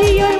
Señor.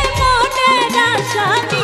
la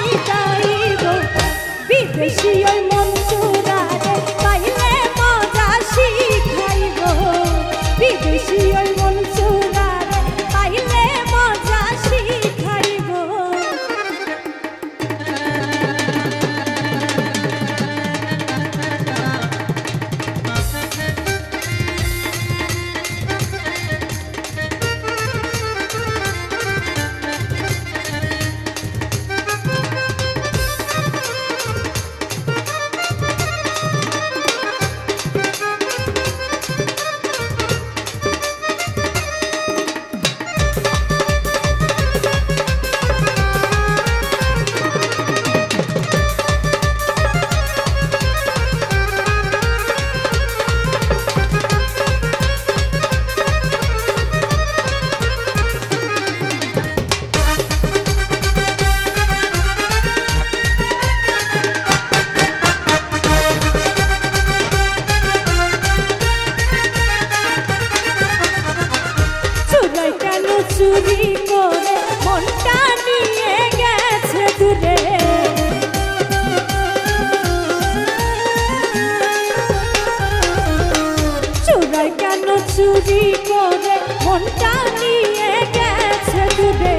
চুরি করে মনটা নিয়ে গেছে দূরে। চুরাই কেন চুরি করে মনটা নিয়ে গেছে দূরে?